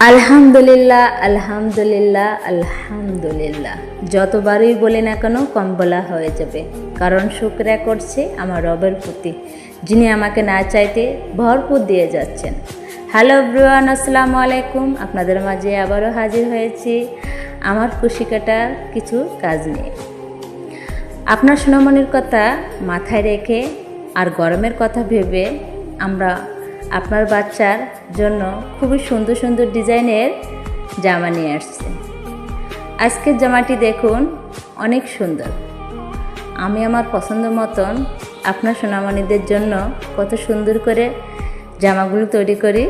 আলহামদুলিল্লাহ আলহামদুলিল্লাহ আলহামদুলিল্লাহ। যতবারই বলি না কেন, কম বলা হয়ে যাবে। কারণ শুক্রিয়া করছে আমার রবের প্রতি, যিনি আমাকে না চাইতে ভরপুর দিয়ে যাচ্ছেন। হ্যালো ব্রুয়ান আসসালামু আলাইকুম। আপনাদের মাঝে আবারও হাজির হয়েছি। আমার খুশি কাটার কিছু কাজ নিয়ে। আপনার সোনামণির কথা মাথায় রেখে আর গরমের কথা ভেবে আমরা আপনার বাচ্চার জন্য খুবই সুন্দর সুন্দর ডিজাইনের জামা নিয়ে আসছে। আজকের জামাটি দেখুন অনেক সুন্দর। আমি আমার পছন্দ মতন আপনার সোনামণিদের জন্য কত সুন্দর করে জামাগুলো তৈরি করি।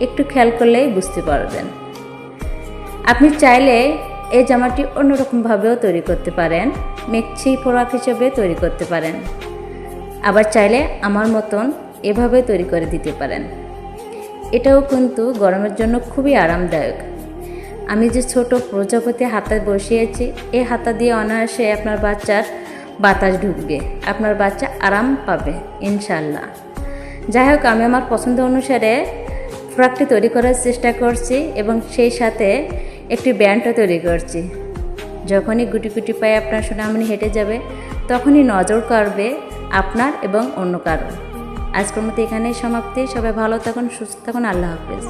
একটু খেয়াল করলেই বুঝতে পারবেন। আপনি চাইলে এই জামাটি অন্যরকমভাবেও তৈরি করতে পারেন মেকছি পোড়াক হিসেবে তৈরি করতে পারেন। আবার চাইলে আমার মতন এভাবে তৈরি করে দিতে পারেন। এটাও কিন্তু গরমের জন্য খুবই আরামদায়ক। আমি যে ছোট প্রজাপতি হাতা বসিয়েছি এই হাতা দিয়ে অনায়াসে আপনার বাচ্চার বাতাস ঢুকবে। আপনার বাচ্চা আরাম পাবে ইনশাল্লাহ যাই হোক, আমি আমার পছন্দ অনুসারে ফ্রকটি তৈরি করার চেষ্টা করছি এবং সেই সাথে একটি ব্যান্ডও তৈরি করছি। যখনই গুটি গুটি পায়ে আপনার সোনামণি হেঁটে যাবে, তখনই নজর করবে আপনার এবং অন্য কারও। আজকের মতো এখানেই সমাপ্তি। সবাই ভালো থাকুন সুস্থ থাকুন। আল্লাহ হাফেজ।